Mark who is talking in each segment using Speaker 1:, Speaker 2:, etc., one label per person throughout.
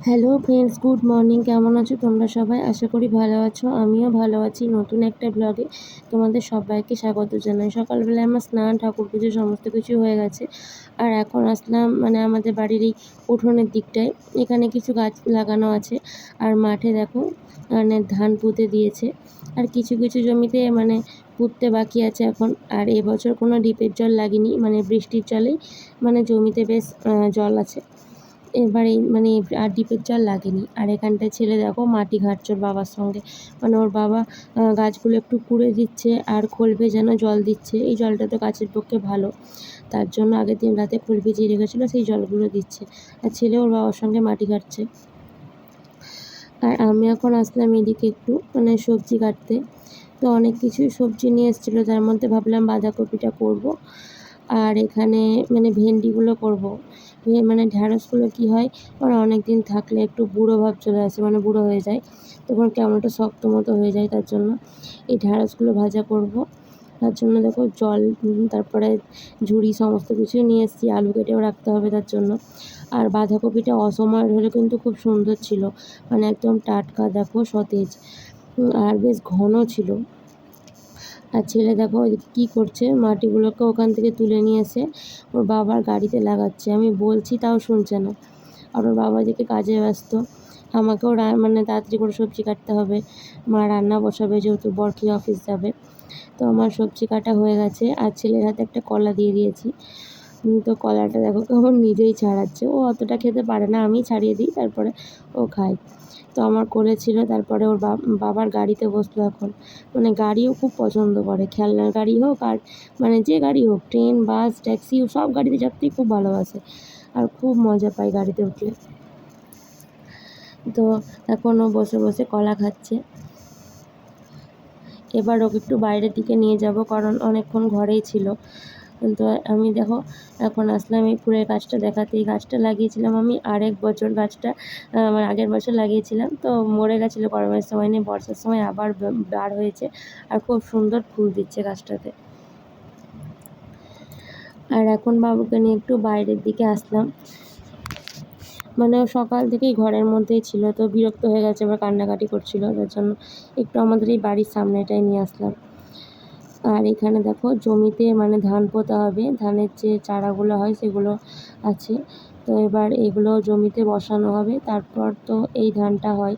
Speaker 1: Hello friends, good morning. কেমন আছো তোমরা সবাই? আশা করি ভালো আছো। আমিও ভালো আছি। নতুন একটা ব্লগে তোমাদের সবাইকে স্বাগত জানাই। সকালবেলায় আমার স্নান, ঠাকুর পুজো সমস্ত কিছু হয়ে গেছে। আর এখন আসলাম মানে আমাদের বাড়ির এই উঠোনের দিকটায়। এখানে কিছু গাছ লাগানো আছে। আর মাঠে দেখো মানে ধান পুঁতে দিয়েছে। আর কিছু কিছু জমিতে মানে পুঁততে বাকি আছে এখন। আর এবছর কোনো ডিপের জল লাগেনি মানে বৃষ্টির জলেই মানে জমিতে বেশ জল আছে। এবারে মানে আর ডিপের জল লাগেনি। আর এখানটায় ছেলে দেখো, মাটি ঘাঁটছে ওর বাবার সঙ্গে। মানে ওর বাবা গাছগুলো একটু কুড়ে দিচ্ছে আর খোল ভেজানো জল দিচ্ছে। এই জলটা তো গাছের পক্ষে ভালো। তার জন্য আগের দিন রাতে খোল ভিজিয়ে রেখেছিলো, সেই জলগুলো দিচ্ছে। আর ছেলে ওর বাবার সঙ্গে মাটি ঘাঁটছে। আর আমি এখন আসলাম এদিকে একটু মানে সবজি কাটতে। তো অনেক কিছুই সবজি নিয়ে এসেছিল, তার মধ্যে ভাবলাম বাঁধাকপিটা করব। আর এখানে মানে ভেন্ডিগুলো করব। মানে ঢ্যাঁড়সগুলো কী হয় মানে অনেক দিন থাকলে একটু বুড়ো ভাব চলে আসে মানে বুড়ো হয়ে যায়। তখন কেমন একটা শক্ত মতো হয়ে যায় তার জন্য। এই ঢ্যাঁড়সগুলো ভাজা করব। তার জন্য দেখো জল তারপরে ঝুড়ি সমস্ত কিছুই নিয়ে এসেছি। আলু কেটেও রাখতে হবে তার জন্য। আর বাঁধাকপিটা অসময়ের হলে কিন্তু খুব সুন্দর ছিল। মানে একদম টাটকা, দেখো সতেজ। আর বেশ ঘন ছিল। আর ছেলে দেখো ওইদিকে কী করছে? মাটিগুলোকে ওখান থেকে তুলে নিয়ে এসে ওর বাবার গাড়িতে লাগাচ্ছে। আমি বলছি, তাও শুনছে না। আর ওর বাবা এদিকে কাজে ব্যস্ত। আমাকেও মানে তাড়াতাড়ি করে সবজি কাটতে হবে। মা রান্না বসাবে, যেহেতু বরকি অফিস যাবে। তো আমার সবজি কাটা হয়ে গেছে। আর ছেলের হাতে একটা কলা দিয়ে দিয়েছি। তো কলাটা দেখো কেমন নিজেই ছাড়াচ্ছে। ও অতটা খেতে পারে না আমি ছাড়িয়ে দিই, তারপরে ও খায়। তো আমার কোলে ছিল তারপরে ওর বাবার গাড়িতে বসল এখন। মানে গাড়িও খুব পছন্দ করে, খেলনার গাড়ি হোক আর মানে যে গাড়ি হোক, ট্রেন, বাস, ট্যাক্সি সব গাড়িতে চাপতেই খুব ভালোবাসে আর খুব মজা পায় গাড়িতে উঠলে। তো এখন ও বসে বসে কলা খাচ্ছে। এবার ওকে একটু বাইরের দিকে নিয়ে যাব, কারণ অনেকক্ষণ ঘরেই ছিল। তো আমি দেখো, এখন আসলাম এই ফুলের গাছটা দেখাতে। এই গাছটা লাগিয়েছিলাম আমি আরেক বছর গাছটা আমার আগের বছর লাগিয়েছিলাম। তো মরে গেছিল গরমের সময় নিয়ে, বর্ষার সময় আবার বার হয়েছে। আর খুব সুন্দর ফুল দিচ্ছে গাছটাতে। আর এখন বাবুকে নিয়ে একটু বাইরের দিকে আসলাম। মানে সকাল থেকেই ঘরের মধ্যেই ছিল, তো বিরক্ত হয়ে গেছে, এবার কান্নাকাটি করছিল। তার জন্য একটু আমাদের এই বাড়ির সামনেটাই নিয়ে আসলাম। আর এখানে দেখো জমিতে মানে ধান পোঁতা হবে, ধানের যে চারাগুলো হয় সেগুলো আছে। তো এবার এগুলো জমিতে বসানো হবে, তারপর তো এই ধানটা হয়।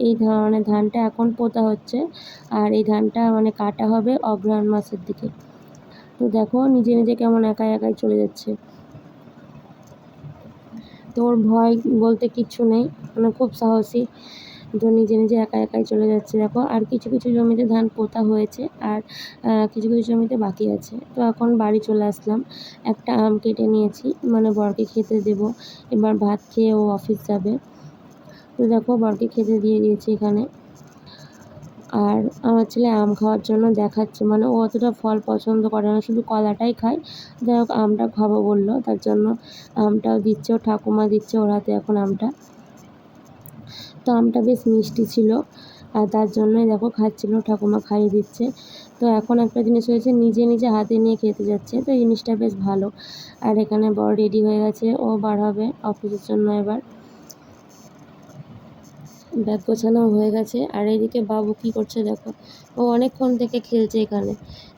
Speaker 1: এই মানে ধানটা এখন পোঁতা হচ্ছে আর এই ধানটা মানে কাটা হবে অগ্রহায়ণ মাসের দিকে। তো দেখো নিজে নিজে কেমন একাই একাই চলে যাচ্ছে। তোর ভয় বলতে কিচ্ছু নেই মানে খুব সাহসী। তো নিজে নিজে একা একাই চলে যাচ্ছে, দেখো। আর কিছু কিছু জমিতে ধান পোতা হয়েছে আর কিছু কিছু জমিতে বাকি আছে। তো এখন বাড়ি চলে আসলাম। একটা আম কেটে নিয়েছি মানে বরকে খেতে দেবো। এবার ভাত খেয়ে ও অফিস যাবে। তো দেখো, বরকে খেতে দিয়ে দিয়েছি এখানে। আর আমার ছেলে আম খাওয়ার জন্য দেখাচ্ছে। মানে ও অতটা ফল পছন্দ করে না, শুধু কলাটাই খায়। যাই হোক, আমটা খাব বলল। তার জন্য আমটাও দিচ্ছে, ও ঠাকুমা দিচ্ছে ওর হাতে এখন আমটা। তো আমটা বেশ মিষ্টি ছিল। আর তার জন্যই দেখো খাচ্ছিল, ঠাকুমা খাইয়ে দিচ্ছে। তো এখন একটা জিনিস হয়েছে, নিজে নিজে হাতে নিয়ে খেতে যাচ্ছে, তো এই জিনিসটা বেশ ভালো। আর এখানে বড় রেডি হয়ে গেছে, ও বার হবে অফিসের জন্য এবার। ব্যাগ গোছানো হয়ে গেছে। আর এদিকে বাবু কী করছে দেখো? ও অনেকক্ষণ থেকে খেলছে এখানে।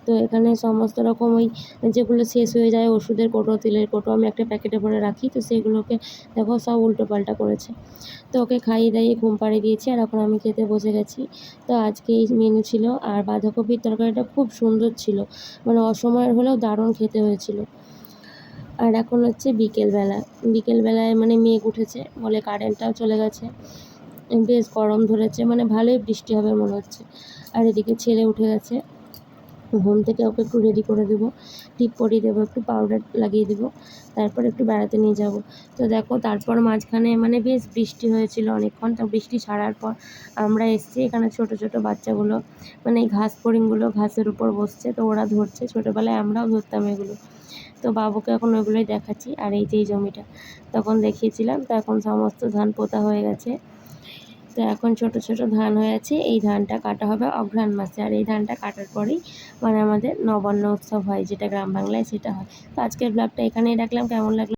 Speaker 1: তো এখানে সমস্ত রকম ওই যেগুলো শেষ হয়ে যায় ওষুধের কোটো, তেলের কোটো আমি একটা প্যাকেটে ভরে রাখি। তো সেগুলোকে দেখো সব উল্টো পাল্টা করেছে। তো ওকে খাইয়ে দাইয়ে ঘুম পাড়িয়ে দিয়েছি আর এখন আমি খেতে বসে গেছি। তো আজকে এই মেনু ছিল। আর বাঁধাকপির তরকারিটা খুব সুন্দর ছিল। মানে অসময়ের হলেও দারুণ খেতে হয়েছিল। আর এখন হচ্ছে বিকেলবেলা। বিকেলবেলায় মানে মেঘ উঠেছে বলে কারেন্টটাও চলে গেছে। বেশ গরম ধরেছে মানে ভালোই বৃষ্টি হবে মনে হচ্ছে। আর এদিকে ছেলে উঠে গেছে। ঘুম থেকে ওকে একটু রেডি করে দেবো টিপ পরিয়ে দেবো, একটু পাউডার লাগিয়ে দেবো, তারপর একটু বেড়াতে নিয়ে যাব। তো দেখো, তারপর মাঝখানে মানে বেশ বৃষ্টি হয়েছিল অনেকক্ষণ। তো বৃষ্টি ছাড়ার পর আমরা এসছি এখানে ছোট ছোট বাচ্চাগুলো মানে এই ঘাস ফড়িংগুলো ঘাসের উপর বসছে, তো ওরা ধরছে। ছোটোবেলায় আমরাও ধরতাম এগুলো। তো বাবুকে এখন ওইগুলোই দেখাচ্ছি। আর এই যে এই জমিটা, তখন দেখিয়েছিলাম, তো এখন সমস্ত ধান পোতা হয়ে গেছে। তো এখন ছোট ছোট ধান হয়ে আছে এই ধানটা কাটা হবে অঘ্রাণ মাসে। আর এই ধানটা কাটার পরেই মানে আমাদের নবান্ন উৎসব হয়, যেটা গ্রাম বাংলায় সেটা হয়। তো আজকের ব্লগটা এখানেই রাখলাম। কেমন লাগল